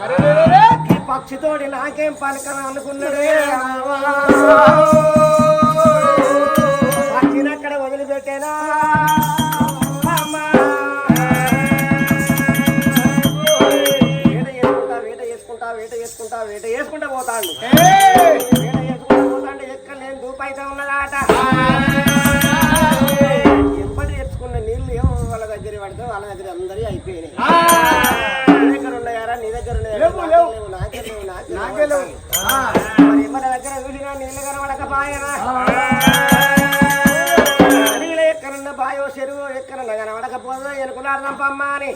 ఈ పక్షితోటి నాకేం పలకను అనుకున్నాడు? పక్షిని అక్కడ వదిలిపెట్టేనా. వేట చేసుకుంటా వేట చేసుకుంటా వేట చేసుకుంటా పోతాడు. ఎక్కడ నేను దూపైతే ఉన్నదాట. ఎప్పటి తెచ్చుకున్న నీళ్ళు ఏమో వాళ్ళ దగ్గర పడితే వాళ్ళ దగ్గర అందరి అయిపోయినాయి. లేవు, లేవు. నాకే లేవు. మరి ఎవరి దగ్గర చూసినా నీళ్ళు నీళ్ళు చెరువు ఎక్కడున్న కనబడకపోదో ఎనుకున్నాడు రంపమ్మ అని.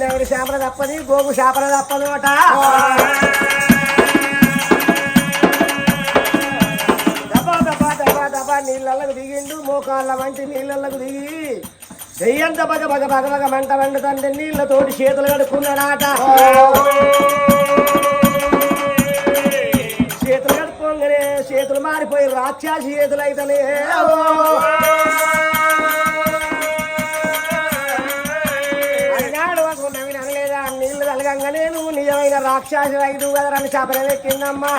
చేపలు తప్పది చేపలు తప్పది? గోగు చేపలు తప్పదు అట. నీళ్ళకు దిగిండు మోకాళ్ళ వంటి నీళ్ళకు దిగి. దెయ్యంత బగ బగ బగ బగ మంట వండుతంటే నీళ్ళతోటి చేతులు కడుక్కున్నాడాట. చేతులు కడుక్కోగానే చేతులు మారిపోయి రాక్షాసి చేతులు అయితేనే నీళ్ళు నువ్వు నిజమైన రాక్షసు ఐదు కదరని చేపలు ఎక్కిందమ్మా.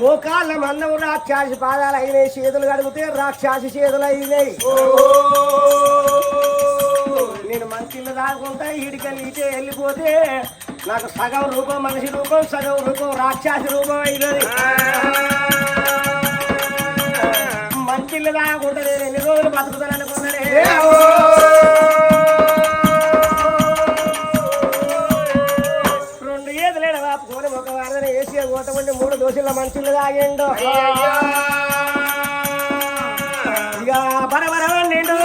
మోకాళ్ళ మందము రాక్షసి పాదాలు అయినాయి చేతులు కడిగితే రాక్షసి చేతులు అయినాయి నేను మంచిళ్ళు తాగుకుంటా ఈడికెళ్ళి ఇటే వెళ్ళిపోతే నాకు సగం రూపం మనిషి రూపం సగం రూపం రాక్షసి రూపం అయినది. మంచిళ్ళు తాగుకుంటా నేను ఎన్ని రోజులు బతుకుతాను అనుకున్నానే దోశల మంచిళ్ళు తాగిండు. ఇక బరబర నిండు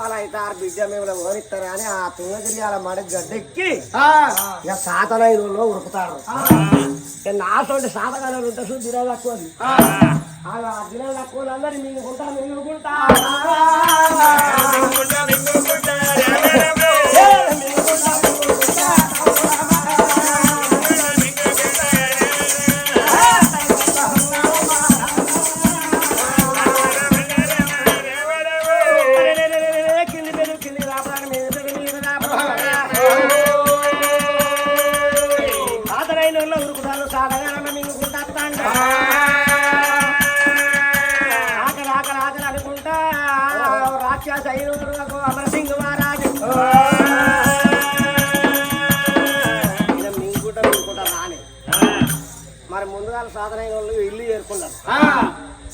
బెగ్గం పాలైతారు బిడ్డ మేము ఓనిస్తారు అని ఆ తుంగగిరియాల మడ గడ్డెక్కి ఇక సాతనైదులో ఉరుకుతారు. నాతోటి సాతకాలు ఉంటే చూసి దినాలు తక్కువ ఆ. దినాలు తక్కువ అందరు మింగుకుంటా మింగుకుంటా. కింది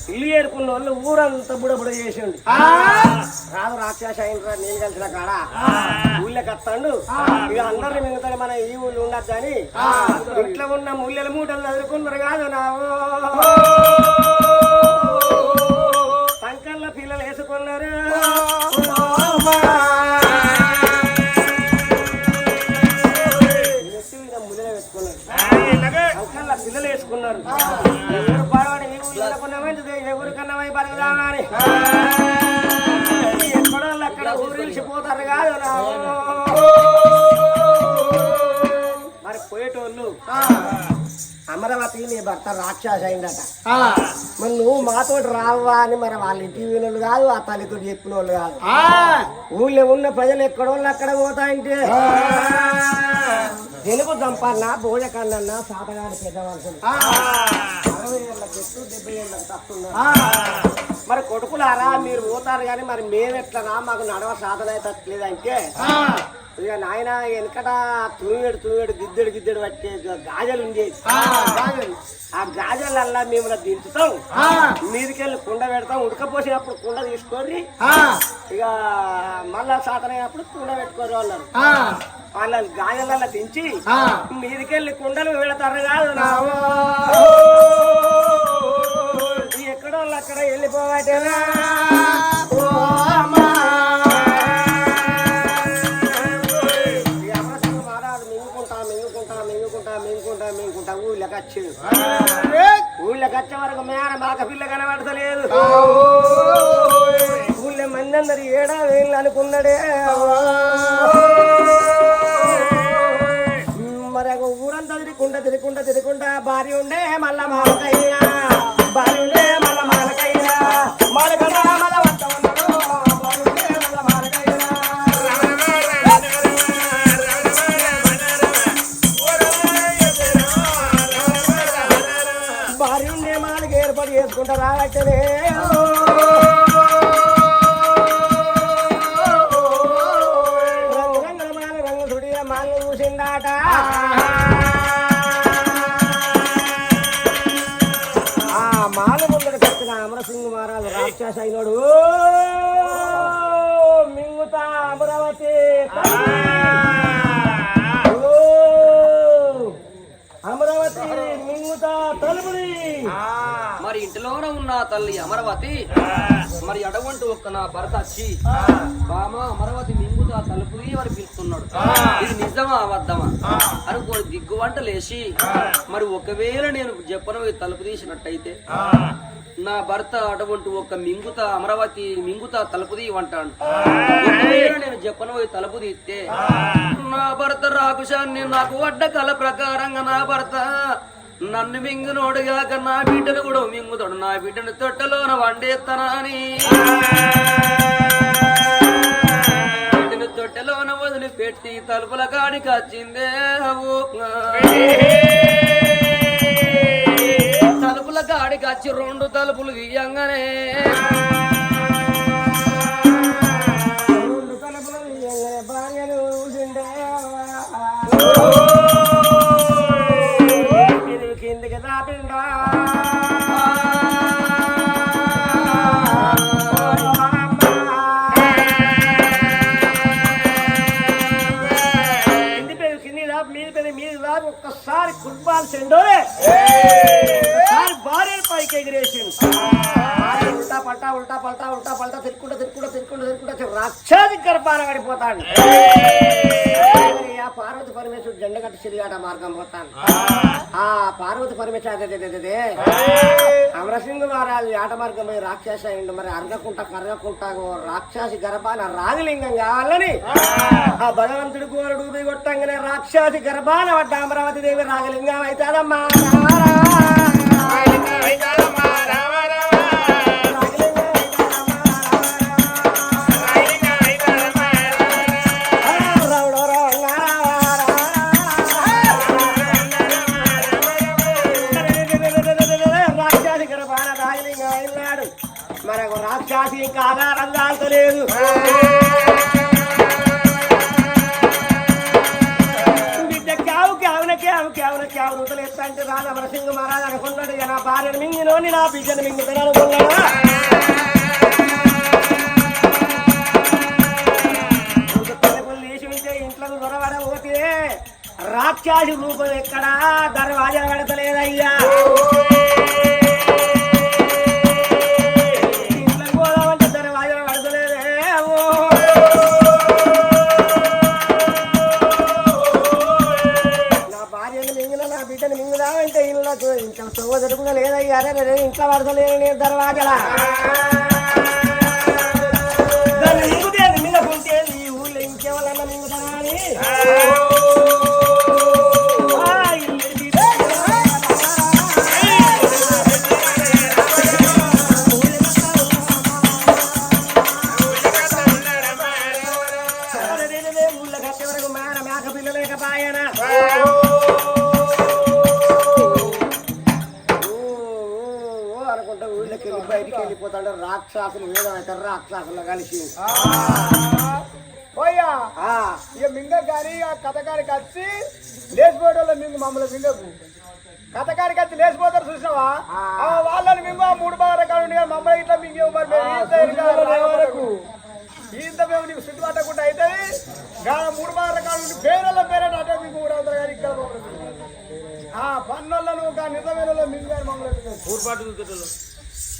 ఇల్లు ఏరుకున్న వాళ్ళు ఊరంతా బుడబుడ చేసిండు. రాదు రాక్షస అయిన నీళ్ళు కలిసిన కాడ? ఊళ్ళకి వస్తాడు ఇక అందరిని మిగతాడు మన ఈ ఊళ్ళో ఉండదు కానీ ఇంట్లో ఉన్న ముళ్ళల మూటలు చదువుకున్నారు కాదు నా వేసుకున్నారు అని ఎక్కడో అక్కడ కాదు మరి పోయేటోళ్ళు అమరావతి నీ భర్త రాక్షస అయిందట మరి నువ్వు మాతో రావా అని మరి వాళ్ళ ఇంటి వీళ్ళు కాదు ఆ. తల్లితో చెప్పిన వాళ్ళు కాదు ఊళ్ళో ఉన్న ప్రజలు ఎక్కడోళ్ళు అక్కడ పోతాయంటే. తెలుగు దంపన్న భోజ కన్నన్న సాతగాడి పెద్దవాళ్ళు అరవై ఏళ్ళ చెట్టు డెబ్బై ఏళ్ళకి మరి కొడుకులారా మీరు పోతారు కానీ మరి మేము ఎట్లనా? మాకు నడవ సాధన అయితే ఇక నాయన వెనకట తునివేడు తునివేడు గిద్దెడు గిద్దెడు పట్టే గాజలు ఉండేది ఆ. గాజలల్లా మేము దించుతాం. మీదికెళ్ళి కుండ పెడతాం. ఉడకపోసినప్పుడు కుండ తీసుకొని ఇక మళ్ళా సాధన అయినప్పుడు కుండ పెట్టుకోరు అన్నారు. వాళ్ళని గాజలల్లా దించి మీదికెళ్ళి కుండలు పెడతారు కాదు అక్కడ వెళ్ళిపోవటరా ఊళ్ళకి వచ్చేది ఊళ్ళకి వచ్చే వరకు మేన మాక పిల్ల కనబడతలేదు. ఊళ్ళో మంది అందరు ఏడా వేళ్ళు అనుకున్నాడే. మరి ఒక ఊరంతా తిరుగుకుంటా తిరుగుకుంటా తిరుగుకుంటా భార్య ఉండే మళ్ళా మాలకైనా భార్య ఉండే భార్య ఏర్పాటు చేసుకుంటా రావచ్చనే తల్లి అమరావతి. మరి అడవంటి ఒక్క నా భర్త వచ్చి బామ అమరావతి మింగుతా తలుపు అని పిలుస్తున్నాడు. ఇది నిజమా అబద్ధమా? అనుకో దిగ్గువంట లేచి మరి ఒకవేళ నేను చెప్పను తలుపు తీసినట్టయితే నా భర్త అటువంటి ఒక మింగుత అమరావతి మింగుత తలుపు తీయమంటాడు. నేను చెప్పను పోయి తలుపు తీస్తే నా భర్త రాకుశాన్ని నాకు వడ్డ కల ప్రకారంగా నా భర్త నన్ను మింగునోడుగాక నా బిడ్డను కూడా మింగుతాడు. నా బిడ్డను తొట్టలోన వండేస్తానని బిడ్డను తొట్టెలోన వదిలిపెట్టి తలుపుల కాడికి వచ్చిందే తలుపుల కాడికి వచ్చి రెండు తలుపులు తీయంగానే రెండు తలుపులు భార్యను ఒక్కసారి ఫుట్బాల్ సెండోరే. ఒక్కసారి భార్య పైకి ఎగిరేసింది భార్య ఉల్టా పల్టా ఉల్టా పల్టా ఉల్టా పల్టా తిరుక్కుంటా తిరుక్కుంటా తిరుక్కుంటా తిరుక్కుంటా రక్షాది గర్భాన పడిపోతాడు పార్వతి పరమేశ్వరుడు జెండ కట్టి సిరిగాట మార్గం పోతాను ఆ. పార్వతి పరమేశ్వర అదే అదే, అదే, అదే. అమరసింహ మహారాజు ఆట మార్గం పోయి రాక్షస అయిండు. మరి అరగకుంటా కరగకుంటా ఓ రాక్షసి గర్భాన రాజలింగం కావాలని ఆ. భగవంతుడు కోరడు ఊపి కొట్టంగానే రాక్షసి గర్భాన పడ్డ అమరావతి దేవి రాగలింగం అవుతాదమ్మా మనకు రాక్షాసి ఇంకా ఆధారం దాల్చలేదు బిడ్డ అంటే రాజా నరసింహ మహారాజ్ అనుకున్నాడు నా భార్యను మింగినోని నా బిడ్డను మింగుతాను అనుకున్నాడు ఇంట్లో రూపం ఎక్కడా? దర్వాజా కడతలేదయ్యా. ఇంట్లో ఇంట్లో చదువు జరుగుతున్నా లేదా వరదలు ఇంట్లో పడతలేదు దర్వాజలా? అవుతారు రాక్షసులు కలిసి. పోయా ఆ, ఇక మింగ గారి ఆ కథకాడికి వచ్చి లేచిపోయేటోళ్ళు మింగు మమ్మల్ని మింగకు. కథకాడికి వచ్చి లేచిపోతారు చూసినావా? ఆ. వాళ్ళని మింగు ఆ మూడు బాగా రకాలు మమ్మల్ని ఇట్లా మింగేవు మరి ఈత మేము నీకు సిద్ధు పట్టకుండా అవుతుంది గాడ మూడు బాగా రకాలు పేరల పేరే అటే మింగు కూడా అవుతారు కానీ ఇక్కడ మమ్మల్ని. ఆ పన్నోళ్ళను ఒక నిజమైన మింగారు మమ్మల్ని. మింగరు.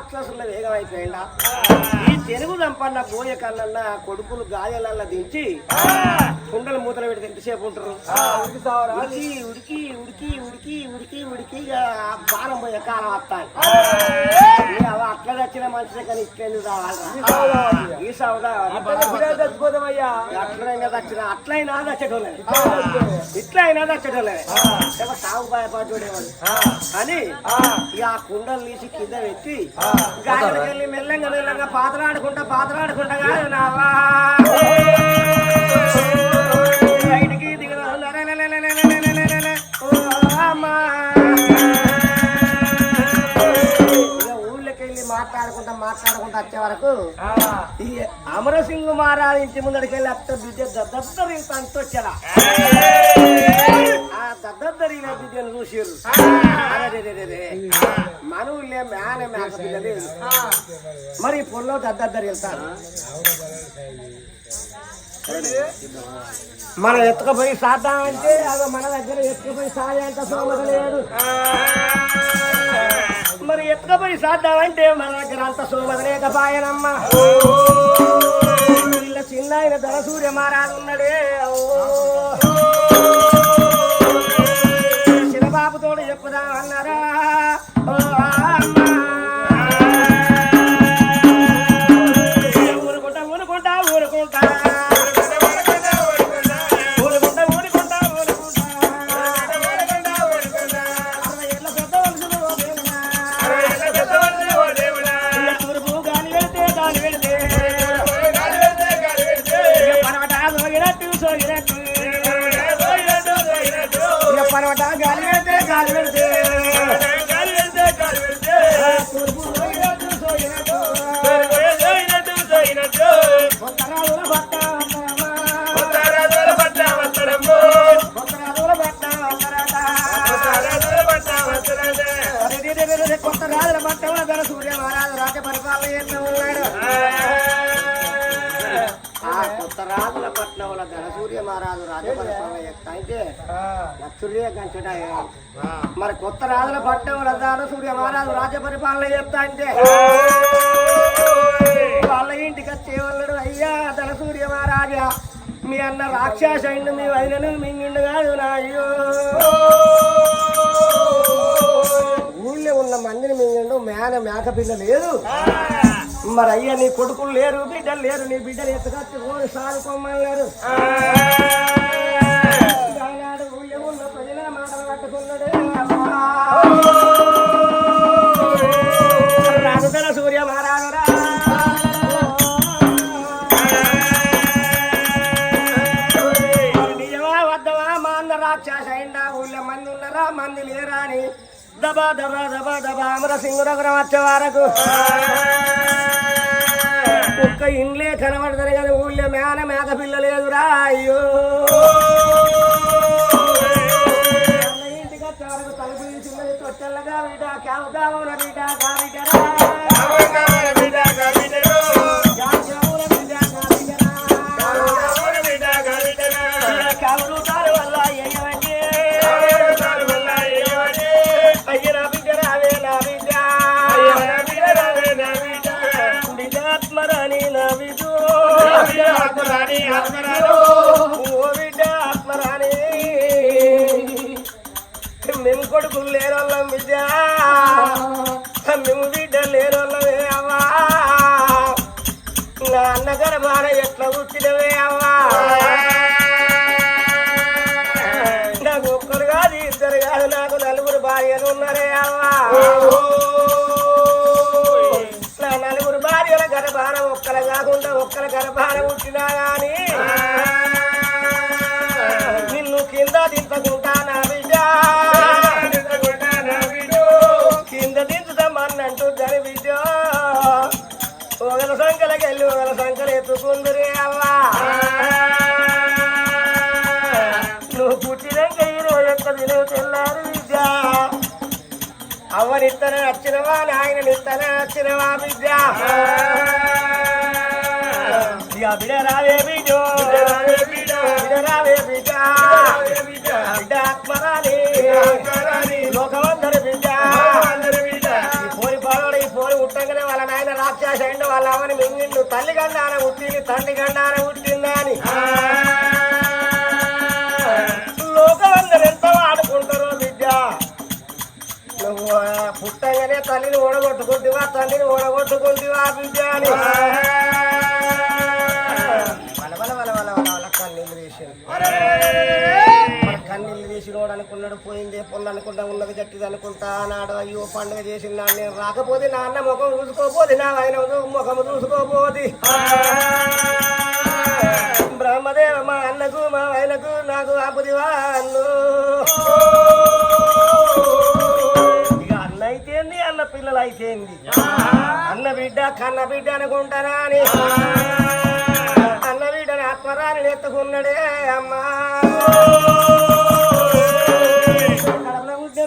రాక్షసుల వేగం అయిపోయిందా? ఈ తెలుగు దంపన్న పోయే కన్నా కొడుకులు గాయాలల్లా దించి కుండలు మూతలు పెడితే ఎంతసేపు ఉంటారు? ఉడికి ఉడికి ఉడికి ఉడికి ఉడికి ఉడికి బాణం పోయే కాలం వస్తాయి అట్లా వచ్చిన మనిషి కానీ ఇట్లా రావాలి ఈ సౌదా అట్లనే దచ్చిన అట్లయినా దచ్చటోళ్ళే ఇట్లా అయినా దచ్చటోళ్ళే సాగు భయపడ్డోడేవాడు అని ఇక ఆ. కుండలు తీసి కింద పెట్టి గాడికి వెళ్ళి మెల్లంగా మెల్లంగా పాతలాడుకుంటా పాతలాడుకుంటా కాదు నావా. వరకు అమరసింగ్ మహారాజు ఇంటి ముందడికి వెళ్ళి అత్త బిడ్డ దద్దరి అంత వచ్చాడా ఆ. దద్దరిన బిడ్డను చూసారు మన ఊళ్ళే మేన మేక బిడ్డ లేదు. మరి పొల్లో దద్దరి వెళ్తారు. మనం ఎత్తుకపోయి సాద్దామంటే అదో మన దగ్గర ఎత్తుకుపోయి సాయంత సోమత లేదు. మరి ఎత్తుకపోయి సాద్దామంటే మన దగ్గర అంత సోమత లేకపాయనమ్మ చిన్న ఆయన ధన సూర్య మహారాజు ఉన్నాడే ఓ. పట్టణంలో ధనసూర్య మహారాజు రాజపరస్వామి అంటే మరి కొత్త రాజుల పట్టణంలో ధనసూర్య మహారాజు రాజ పరిపాలన చెప్తా అంటే. వాళ్ళ ఇంటికి వచ్చే వాళ్ళు అయ్యా ధనసూర్య మహారాజా మీ అన్న రాక్షస ఇండు మీ వదినను మింగిండు కాదు నాయో. ఊళ్ళో ఉన్న మందిని మింగిండు మేన మేక పిల్ల లేదు. మరి అయ్యా నీ కొడుకులు లేరు బిడ్డలు లేరు నీ బిడ్డలు ఎత్తుకొచ్చి ఊరు సాదుకోమని లేరు. ప్రజల మాటలు పట్టుకున్నాడే. సూర్య మహారాజురా. నిజమా వద్దమా? మా అన్న రాక్షస అయిందా? ఊళ్ళో మంది ఉన్నారా? మంది లేరా అని. దబా దబా దబా దబా అమర సింగురగురం వచ్చే వరకు. ఒక్క ఇండ్లే కనబడతారు కదా ఊళ్ళో మేన మేక పిల్ల లేదురా అయ్యో. ఇంటిగా తలుపు తీసుకున్నది తొట్టెల్లగా వీటా కావుతావున వీటా కావిటరా బిడ్డ మేము బిడ్డలు లేరోళ్ళమే అవ్వా. నా ఎట్లా పుట్టినవే అవ్వా. నాకు ఒక్కరు కాదు ఇద్దరు కాదు నాకు నలుగురు భార్యలు ఉన్నారే అవ్వా. నా నలుగురు భార్యల గర్భాన ఒక్కల కాకుండా ఒక్కల గర్భాన పుట్టినా గాని నిన్ను కింద దింపకుంటా నా బిడ్డ. అవ్వనిత్తన నచ్చినవా? నాయన నిత్తన నచ్చినవా విద్య ఇక బిడ రావే బిడ్డో. బిడ రావే బిడ్డ. బిడ్డ ఆత్మరాలి లోకమందరి బిడ్డ. పోరి పాడోడు ఈ పోరి ఉట్టంగానే వాళ్ళ నాయన రాక్షస అండి వాళ్ళ అమ్మని మింగిండు. తల్లి గండాన పుట్టింది తండ్రి గండాన పుట్టిందా అని లోకమందరు ఎంత బిడ్డ పుట్టంగానే తల్లిని ఓడగొట్టుకుంటివా? తల్లిని ఓడగొట్టుకుంటివా బిడ్డ అని కన్నీళ్ళు అనుకున్నాడు పోయిందే పొల్లు అనుకుంటా ఉన్నది గట్టిది అనుకుంటా నాడు అయ్యో పండుగ చేసిన నేను రాకపోతే నా అన్న ముఖం చూసుకోపోతే నా ఆయన ముఖం చూసుకోపోతే. బ్రహ్మదేవ మా అన్నకు మా ఆయనకు నాకు ఆపుదివా అన్ను. అన్న పిల్లలు అయితేంది అన్న బిడ్డ కన్న బిడ్డ అనుకుంటానా అని. అన్న బిడ్డని ఆత్మరాని ఎత్తుకున్నాడే అమ్మా. కడపలో ఉంటే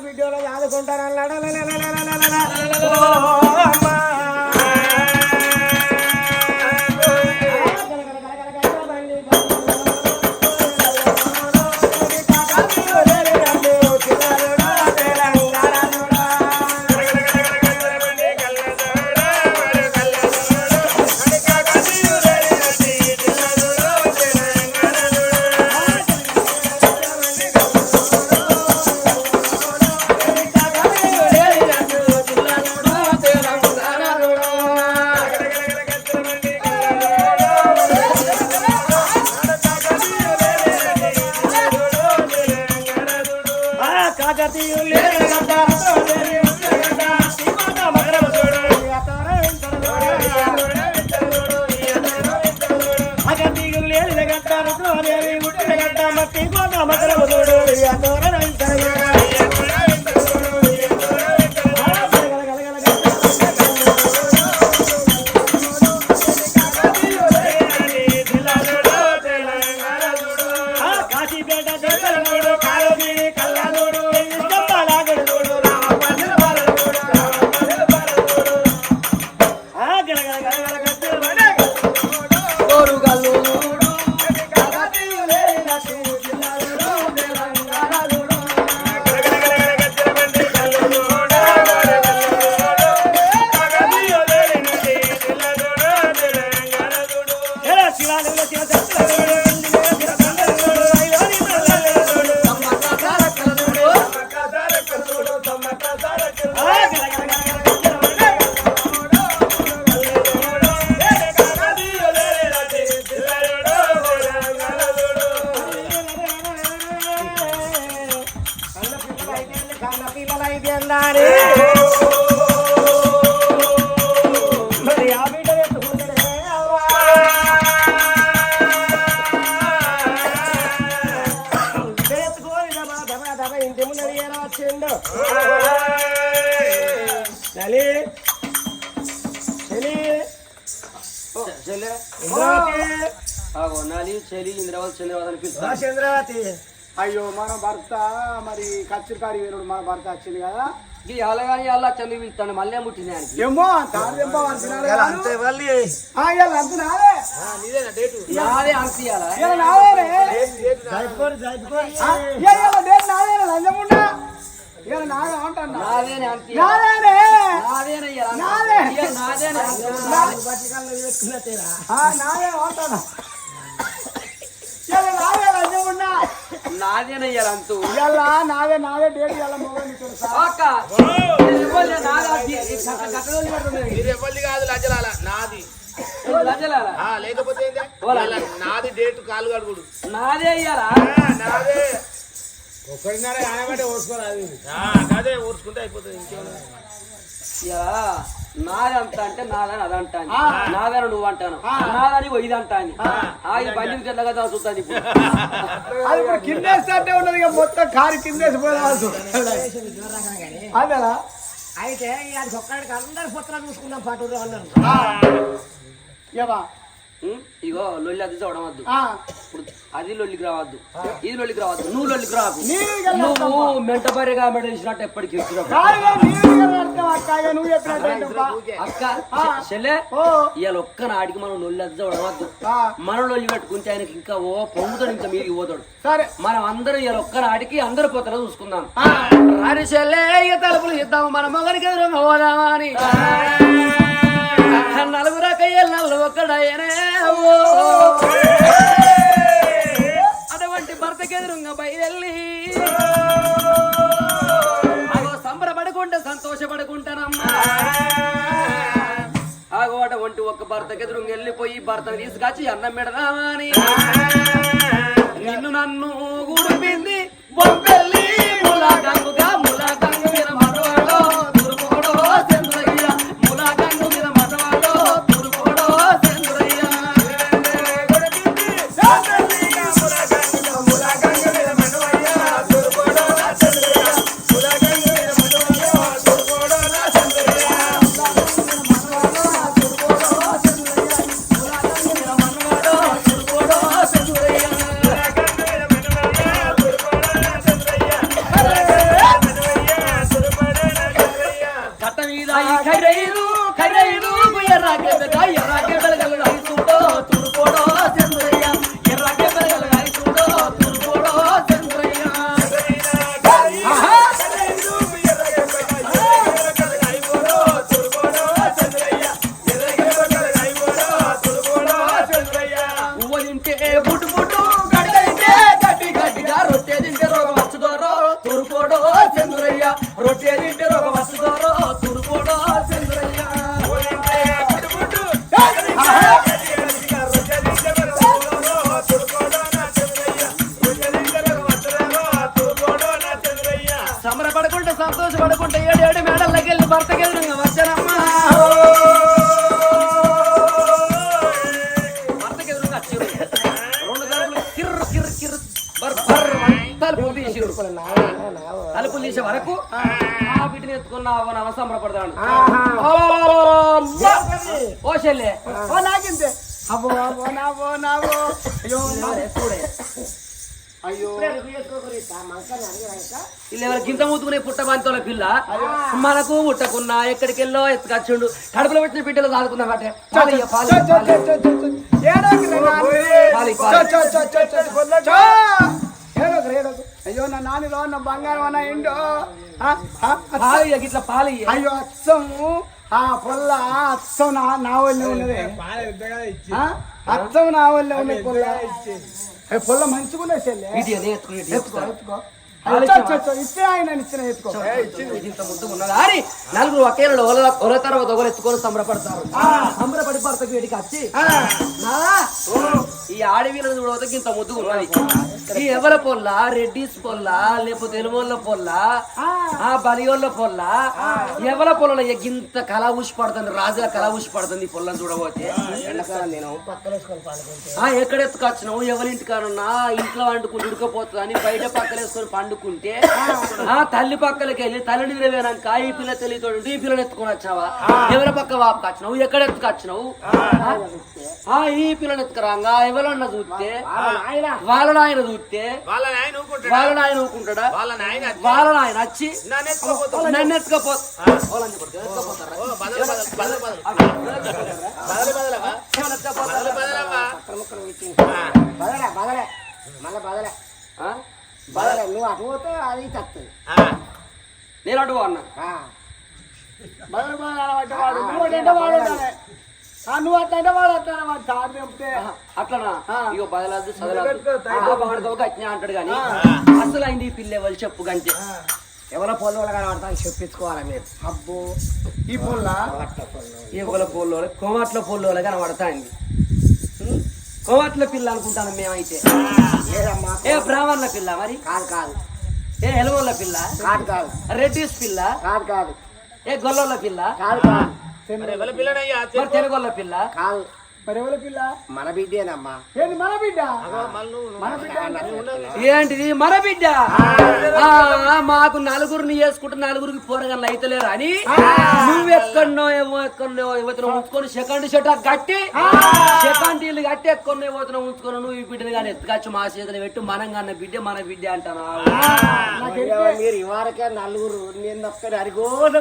వచ్చిండు చలి. చలి. చలి. ఇంద్రవతి. చంద్రవతి అని చంద్రావతి. అయ్యో మన భర్త మరి కచ్చిరికాడి వీరుడు మన భర్త వచ్చింది కదా. ఈ అలగాని అల్లా చంద్రు పిలుస్తాను మళ్ళీ ఆయనకి? ఏమో నాదే డేట్ నాదే. నాదే అంటున్నా నాదేనే అంతియా నాదేనే నాదేనయ్యా నాదే. నాదే డేట్ ఇవాళ మొగని తెలుసా ఎవరిది కాదు లజలాల. నాది. లేకపోతే. ఇలా నాది డేట్ కాలు కడుగుడు. నాదే అయ్యాలా ఆ, నాదే. ఒకరిన్నర ఆనబట్టే ఓసుకోవాలి ఆ, అదే ఊర్చుకుంటే అయిపోతుంది ఇంకేమన్నా ఇలా నాది అంత అంటే నాదని అది అంటాను నాదని నువ్వు అంటాను. నాదని ఇది అంటాను ఆ. ఇది బండి కదా చూస్తాను ఇప్పుడు. అది ఇప్పుడు కిందేస్తే ఉన్నది ఇక మొత్తం కారు కిందేసి అదేలా అయితే అది ఒక్కడికి అందరు పుత్రాలు అన్నారు ఇవా ఉం? ఇగో లొల్లి అది చూడవద్దు. అది లొల్లికి రావద్దు. ఇది లొల్లికి రావద్దు. నువ్వు లొల్లికి రాకు. నువ్వు మెంట ఎప్పటికి కారుగా నీవు ఇక అర్థం అక్క. చెల్లె ఇవాళ ఒక్క నాటికి మనం లొల్లి అది చూడవద్దు. మనం లొల్లి పెట్టుకుంటే ఆయనకి ఇంకా ఓ పొంగుతాడు ఇంకా మీదికి పోతాడు. సరే. మనం అందరం ఇవాళ ఒక్క నాటికి అందరు పోతారో చూసుకుందాం. రాని చెల్లె తలుపులు ఇద్దాం. మన మొగనికి ఎదురుగా పోదామా అని. నలుగురు కయ్యలు నల్లు ఒక్కడయ్యనే అటువంటి భర్త ఎదురుగా బయలుదేరి అగో సంబరపడుకుంటే సంతోషపడుకుంటానమ్మా. ఆగో వంటి ఒక్క భర్తకి ఎదురుగా వెళ్ళిపోయి భర్త తీసుకొచ్చి అన్నం పెడదామా అని నిన్ను నన్ను గుడిపింది బొబ్బెల్లి ములాగంగుగా అవన సంబరపడతాడు ఓ చెల్లె. ఓ నాకింతే. అబ్బో అబ్బో నావో నావో అయ్యో నా- చూడే. అయ్యో. వీళ్ళు ఎవరు గింత మూతుకునే పుట్టబాంతోల పిల్ల? మనకు పుట్టకున్నా ఎక్కడికి వెళ్ళో ఎత్తుకొచ్చుండు. కడుపులో పెట్టిన బిడ్డలు పాలు ఇయ్య, పాలు అయ్యో నా నానిలో నా బంగారం అన్న ఆ, అచ్చ- పాలు. అయ్యో అచ్చము. ఆ పొల్ల అచ్చం నా నా వల్లే ఉన్నది? అచ్చం నా వల్లే ఉన్నది పొల్ల. ఏ, పొల్ల చెల్లె. నేను ఎత్తుకుని ఇటు ఎత్తుకో. ఇస్తే ఆయన ఇచ్చిన ఎత్తుకో. ఇంత ముద్దు ఉన్నదా అని నలుగురు ఒకేళ్ళు ఒకళ్ళ ఒకళ్ళ తర్వాత ఒకరు ఎత్తుకొని సంబరపడతారు. సంబరపడి భర్తకు వీడికి వచ్చి ఈ ఆడవీళ్ళని చూడవతే ఇంత ముద్దు ఉన్నది. ఈ ఎవల పొల్ల రెడ్డిస్ పొల్ల లేకపోతే తెలుగుల పొల్ల ఆ. బలియోళ్ళ పొల్ల ఎవల పొల్ల ఇంత కళ ఊసి పడుతుంది రాజుల కళ ఊసి పడుతుంది పొల్లని చూడబోతే ఎక్కడ ఎత్తుకొచ్చినావు? ఎవరింటి కానున్నా ఇంట్లో వండుకుని ఉడకపోతుంది అని బయట పక్కలేసుకొని పండుకుంటే ఆ తల్లి పక్కలకి వెళ్ళి తల్లిని వినవేనాక ఈ పిల్ల తెలియతోడు ఈ పిల్లని ఎత్తుకొని వచ్చావా ఎవరి పక్క వాపుకి వచ్చినావు ఎక్కడ ఎత్తుకొచ్చినావు? ఆ. ఈ పిల్లని ఎత్తుకురాగా ఎవరన్నా చూస్తే? ఆయన వాళ్ళ నాయన చూస్తే? వాళ్ళ నాయన ఊరుకుంటాడా? వాళ్ళ నాయన ఊరుకుంటాడా? వాళ్ళ నాయన వచ్చి నన్ను ఎత్తుకపోతారా? ఆ, మళ్ళీ ఆ? బదలే నువ్వు అటు పోతే అది తక్కువ. నేను అడుగు అన్నా బదులు బదులు అలవాటు వాడు. నువ్వు అట్లా అంటే వాడు అట్లా వాడు తాడు తెంపితే. ఆహా, అట్లనా. ఇగో బదలద్దు వాడుకో గట్టిన అంటాడు కానీ అసలు అయింది ఈ పిల్ల ఎవరు చెప్పు గంటే ఎవరో పొల్లు కనబడతాను చెప్పించుకోవాలి మీరు? అబ్బో ఈ పొల్ల? ఎవల పోల్లో కోమట్ల పోల్లో కనబడతాంది. కోమట్ల పిల్ల అనుకుంటాను మేమైతే. ఏ బ్రాహ్మణుల పిల్ల మరి? కాదు కాదు. ఏ ఎలవల్ల పిల్ల? కాదు కాదు. రెడ్డిస్ పిల్ల? కాదు కాదు. ఏ గొల్లల పిల్ల? కాదు కాదు. మరి పిల్ల? కాదు. పిల్ల? మన బిడ్డేనమ్మా. ఏంది మన బిడ్డ? మన బిడ్డ ఏంటిది? మన బిడ్డ? ఆ, మాకు నలుగురిని చేసుకుంటే నలుగురికి పోరగాళ్ళు అయితలేరు అని? నువ్వు ఎక్కడనో ఏమో ఎక్కడనో యువతను ఉంచుకొని సెకండ్ షర్ట్ కట్టి సెకండ్ ఇల్లు కట్టి ఎక్కడనో యువతను ఉంచుకొని నువ్వు ఈ బిడ్డని కానీ ఎత్తుకొచ్చి మా చేతిలో పెట్టి మనం కన్న బిడ్డ మన బిడ్డ అంటాను? అయ్యో, మీరు ఇవారకే నలుగురు నేను ఒక్కడి గోస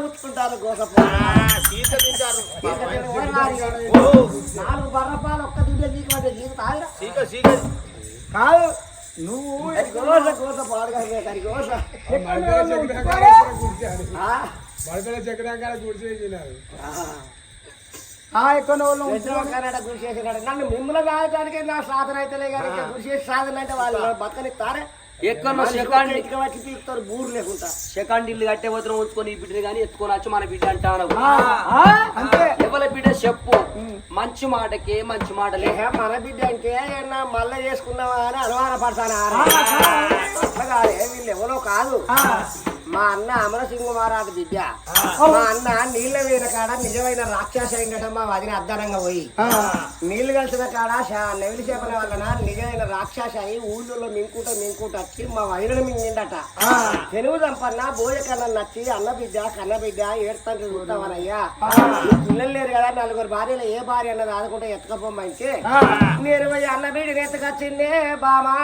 నాలుగు బర్రపాలు ఒక్క దుడ్డ తీయమంటే జీవితం తాగరా. సీక సీక కాదు నువ్వు గోస గోస పాడుగా ఎన్నో కన్నడ గురి చేసినాడు నన్ను మిమ్మల్ని రాయడానికి నా సాధన అయితేలే కానీ ఇంకా గురి చేసి సాధన అంటే వాళ్ళు బతకనిస్తారే? సెకండ్ బూరు లేకుండా. సెకండ్ ఇల్లు కట్టే పోతున్న ఉంచుకొని ఈ బిడ్డని కానీ ఎత్తుకొని వచ్చి మన బిడ్డ అంటాను ఎవరి బిడ్డ చెప్పు. మంచి మాటకే మంచి మాట ఏ మన బిడ్డ అంటే మళ్ళా చేసుకున్నావా అని అనుమాన పడతాను అట్లా కాదే వీళ్ళు ఎవరో కాదు. మా అన్న అమరసింహ మహారాజు బిడ్డ మా అన్న నీళ్ళ వేసిన కాడ నిజమైన రాక్షస అయిందట మా వదిన అద్దానంగా పోయి. నీళ్ళు కలిసిన కాడ నెవిలి చేపల వలన నిజమైన రాక్షస అయి ఊళ్ళో మింకుట మింకుట వచ్చి మా వదినను మింగిందట. తెలుగు సంపన్న భోజ కన్న నచ్చి అన్న బిడ్డ కన్న బిడ్డ ఏడుతంటే చూస్తామనయ్యా నీకు పిల్లలు లేరు కదా నలుగురు భార్యలు ఏ భార్య అన్నది ఆదుకుంటే ఎత్తుకపోమంటే నేను అన్న బిడ్డని ఎత్తుకొచ్చిందే బామా.